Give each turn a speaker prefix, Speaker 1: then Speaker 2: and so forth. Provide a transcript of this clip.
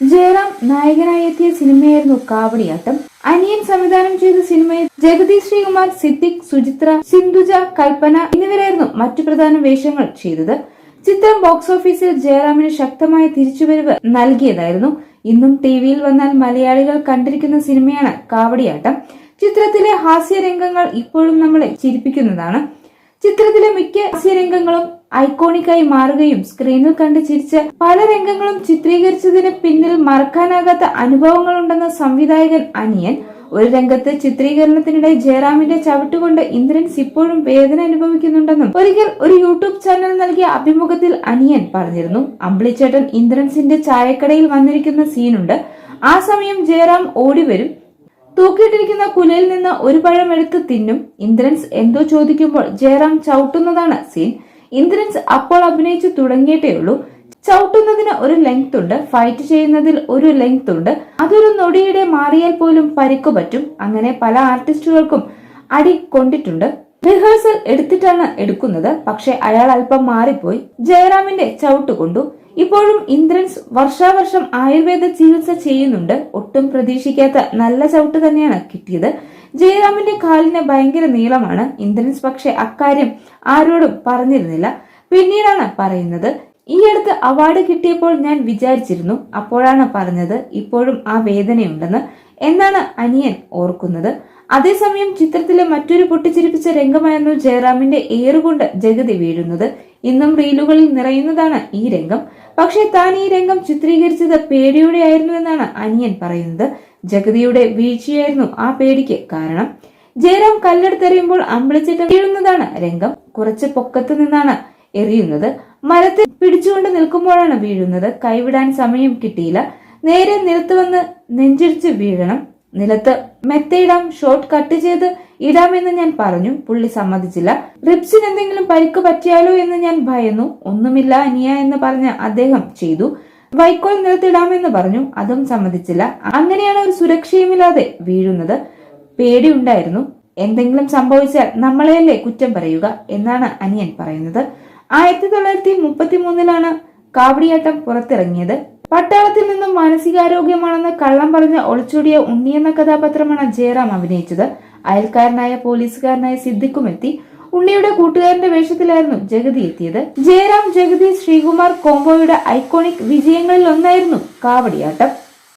Speaker 1: ജയറാം നായകനായി എത്തിയ സിനിമയായിരുന്നു കാവടിയാട്ടം. അനിയൻ സംവിധാനം ചെയ്ത സിനിമയിൽ ജഗതി ശ്രീകുമാർ സിദ്ദിഖ് സുചിത്ര സിന്ധുജ കൽപ്പന എന്നിവരായിരുന്നു മറ്റു പ്രധാന വേഷങ്ങൾ ചെയ്തത്. ചിത്രം ബോക്സ് ഓഫീസിൽ ജയറാമിന് ശക്തമായ തിരിച്ചുവരവ് നൽകിയതായിരുന്നു. ഇന്നും ടി വിയിൽ വന്നാൽ മലയാളികൾ കണ്ടിരിക്കുന്ന സിനിമയാണ് കാവടിയാട്ടം. ചിത്രത്തിലെ ഹാസ്യരംഗങ്ങൾ ഇപ്പോഴും നമ്മളെ ചിരിപ്പിക്കുന്നതാണ്. ചിത്രത്തിലെ മിക്ക ഹാസ്യരംഗങ്ങളും ഐക്കോണിക്കായി മാറുകയും സ്ക്രീനിൽ കണ്ട് ചിരിച്ച് പല രംഗങ്ങളും ചിത്രീകരിച്ചതിന് പിന്നിൽ മറക്കാനാകാത്ത അനുഭവങ്ങളുണ്ടെന്ന സംവിധായകൻ അനിയൻ ഒരു രംഗത്ത് ചിത്രീകരണത്തിനിടെ ജയറാമിന്റെ ചവിട്ടുകൊണ്ട് ഇന്ദ്രൻസ് ഇപ്പോഴും വേദന അനുഭവിക്കുന്നുണ്ടെന്നും ഒരിക്കൽ ഒരു യൂട്യൂബ് ചാനൽ നൽകിയ അഭിമുഖത്തിൽ അനിയൻ പറഞ്ഞിരുന്നു അമ്പിളിച്ചേട്ടൻ ഇന്ദ്രൻസിന്റെ ചായക്കടയിൽ വന്നിരിക്കുന്ന സീനുണ്ട്. ആ സമയം ജയറാം ഓടിവരും. തൂക്കിയിട്ടിരിക്കുന്ന കുലയിൽ നിന്ന് ഒരു പഴം എടുത്ത് തിന്നും. ഇന്ദ്രൻസ് എന്തോ ചോദിക്കുമ്പോൾ ജയറാം ചവിട്ടുന്നതാണ് സീൻ. ഇന്ദ്രൻസ് അപ്പോൾ അഭിനയിച്ചു തുടങ്ങിയിട്ടേ ഉള്ളൂ. ചവിട്ടുന്നതിന് ഒരു ലെങ്ത് ഉണ്ട്. ഫൈറ്റ് ചെയ്യുന്നതിൽ ഒരു ലെങ്ത് ഉണ്ട്. അതൊരു നൊടിയുടെ മാറിയാൽ പോലും പരിക്കു പറ്റും. അങ്ങനെ പല ആർട്ടിസ്റ്റുകൾക്കും അടി കൊണ്ടിട്ടുണ്ട്. റിഹേഴ്സൽ എടുത്തിട്ടാണ് എടുക്കുന്നത്. പക്ഷെ അയാൾ അല്പം മാറിപ്പോയി. ജയറാമിന്റെ ചവിട്ട് കൊണ്ടു. ഇപ്പോഴും ഇന്ദ്രൻസ് വർഷാവർഷം ആയുർവേദ ചികിത്സ ചെയ്യുന്നുണ്ട്. ഒട്ടും പ്രതീക്ഷിക്കാത്ത നല്ല ചവിട്ട് തന്നെയാണ് കിട്ടിയത്. ജയറാമിന്റെ കാലിന് ഭയങ്കര നീളമാണ്. ഇന്ദ്രൻസ് പക്ഷെ അക്കാര്യം ആരോടും പറഞ്ഞിരുന്നില്ല. പിന്നീടാണ് പറയുന്നത് ഈ അടുത്ത് അവാർഡ് കിട്ടിയപ്പോൾ ഞാൻ വിചാരിച്ചിരുന്നു അപ്പോഴാണ് പറഞ്ഞത് ഇപ്പോഴും ആ വേദനയുണ്ടെന്ന് എന്നാണ് അനിയൻ ഓർക്കുന്നത്. അതേസമയം ചിത്രത്തിലെ മറ്റൊരു പൊട്ടിച്ചിരിപ്പിച്ച രംഗമായിരുന്നു ജയറാമിന്റെ ഏറുകൊണ്ട് ജഗതി വീഴുന്നത്. ഇന്നും റീലുകളിൽ നിറയുന്നതാണ് ഈ രംഗം. പക്ഷെ താൻ ഈ രംഗം ചിത്രീകരിച്ചത് പേടിയോടെ ആയിരുന്നു എന്നാണ് അനിയൻ പറയുന്നത്. ജഗതിയുടെ വീഴ്ചയായിരുന്നു ആ പേടിക്ക് കാരണം. ജയറാം കല്ലെടുത്തെറിയുമ്പോൾ അമ്പിളിച്ചിട്ട് വീഴുന്നതാണ് രംഗം. കുറച്ച് പൊക്കത്ത് നിന്നാണ് എറിയുന്നത്. മരത്തിൽ പിടിച്ചുകൊണ്ട് നിൽക്കുമ്പോഴാണ് വീഴുന്നത്. കൈവിടാൻ സമയം കിട്ടിയില്ല. നേരെ നിലത്ത് വന്ന് വീഴണം. നിലത്ത് മെത്തയിടാം ഷോർട്ട് കട്ട് ചെയ്ത് ഇടാമെന്ന് ഞാൻ പറഞ്ഞു. പുള്ളി സമ്മതിച്ചില്ല. റിപ്സിന് എന്തെങ്കിലും പരിക്ക് പറ്റിയാലോ എന്ന് ഞാൻ ഭയന്നു. ഒന്നുമില്ല അനിയ എന്ന് പറഞ്ഞ് അദ്ദേഹം ചെയ്തു. വൈക്കോൽ നിലത്തിടാമെന്ന് പറഞ്ഞു. അതും സമ്മതിച്ചില്ല. അങ്ങനെയാണ് ഒരു സുരക്ഷയുമില്ലാതെ വീഴുന്നത്. പേടിയുണ്ടായിരുന്നു. എന്തെങ്കിലും സംഭവിച്ചാൽ നമ്മളെയല്ലേ കുറ്റം പറയുക എന്നാണ് അനിയൻ പറയുന്നത്. ആയിരത്തി തൊള്ളായിരത്തി മുപ്പത്തി മൂന്നിലാണ് കാവടിയാട്ടം പുറത്തിറങ്ങിയത്. പട്ടാളത്തിൽ നിന്നും മാനസികാരോഗ്യമാണെന്ന് കള്ളം പറഞ്ഞ് ഒളിച്ചോടിയ ഉണ്ണി എന്ന കഥാപാത്രമാണ് ജയറാം അഭിനയിച്ചത്. അയൽക്കാരനായ പോലീസുകാരനായ സിദ്ദിഖും എത്തി ഉണ്ണിയുടെ കൂട്ടുകാരന്റെ വേഷത്തിലായിരുന്നു ജഗതി എത്തിയത്. ജയറാം ജഗതി ശ്രീകുമാർ കോംബോയുടെ ഐക്കോണിക് വിജയങ്ങളിൽ ഒന്നായിരുന്നു കാവടിയാട്ടം